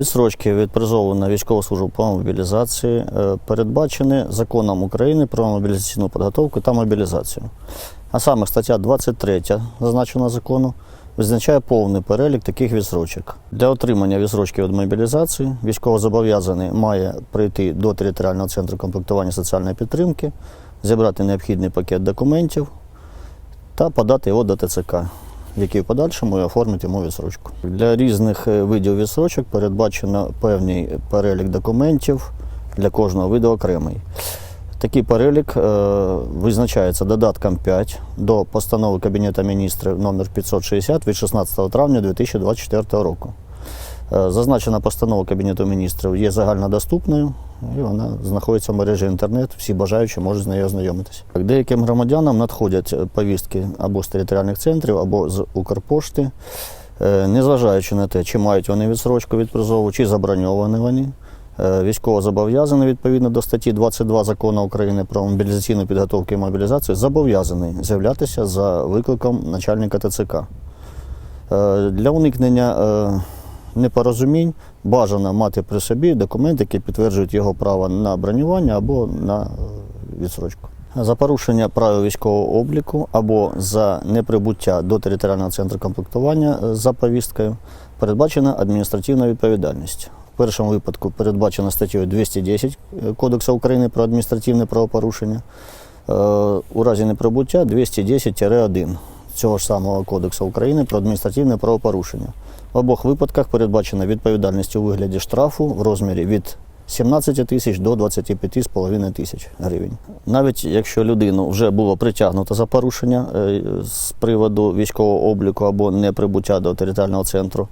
Відсрочки від призову на військову службу по мобілізації е, передбачені законом України про мобілізаційну підготовку та мобілізацію. А саме стаття 23 зазначена закону визначає повний перелік таких відсрочок. Для отримання відсрочки від мобілізації військовозобов'язаний має прийти до територіального центру комплектування соціальної підтримки, зібрати необхідний пакет документів та подати його до ТЦК, який в подальшому і оформить йому відсрочку. Для різних е, видів відсрочок передбачено певний перелік документів для кожного виду окремий. Такий перелік е, визначається додатком 5 до постанови Кабінету міністрів номер 560 від 16 травня 2024 року. Е, Зазначена постанова Кабінету міністрів є загальнодоступною і вона знаходиться в мережі інтернет. Всі бажаючі можуть з нею ознайомитися. Деяким громадянам надходять е, повістки або з територіальних центрів, або з Укрпошти, Е, незважаючи на те, чи мають вони відсрочку від призову, чи заброньовані вони. Е, Військовозобов'язаний відповідно до статті 22 закону України про мобілізаційну підготовку і мобілізацію зобов'язаний з'являтися за викликом начальника ТЦК. Для уникнення непорозумінь бажано мати при собі документи, які підтверджують його право на бронювання або на е, відсрочку. За порушення правил військового обліку або за неприбуття до територіального центру комплектування е, за повісткою передбачена адміністративна відповідальність. В першому випадку передбачена статтею 210 Кодексу України про адміністративне правопорушення. Е, У разі неприбуття 210-1 цього ж самого Кодексу України про адміністративне правопорушення. В обох випадках передбачена відповідальність у вигляді штрафу в розмірі від 17 тисяч до 25,5 тисяч гривень. Навіть якщо людину вже було притягнуто за порушення е, з приводу військового обліку або неприбуття до територіального центру,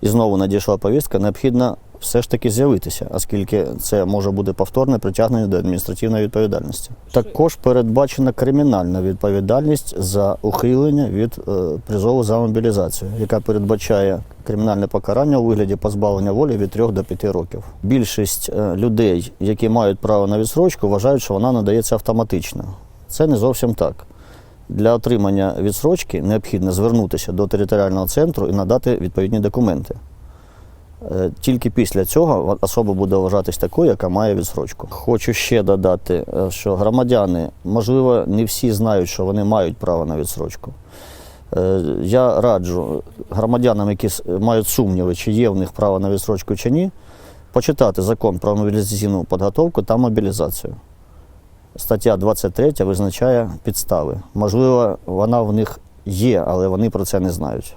і знову надійшла повістка, необхідно все ж таки з'явитися, оскільки це може бути повторне притягнення до адміністративної відповідальності. Також передбачена кримінальна відповідальність за ухилення від е, призову за мобілізацію, яка передбачає кримінальне покарання у вигляді позбавлення волі від 3 до 5 років. Більшість е, людей, які мають право на відсрочку, вважають, що вона надається автоматично. Це не зовсім так. Для отримання відсрочки необхідно звернутися до територіального центру і надати відповідні документи. Е, Тільки після цього особа буде вважатись такою, яка має відсрочку. Хочу ще додати, е, що громадяни, можливо, не всі знають, що вони мають право на відсрочку. Е, Я раджу громадянам, які мають сумніви, чи є в них право на відсрочку чи ні, почитати закон про мобілізаційну підготовку та мобілізацію. Стаття 23 визначає підстави. Можливо, вона в них є, але вони про це не знають.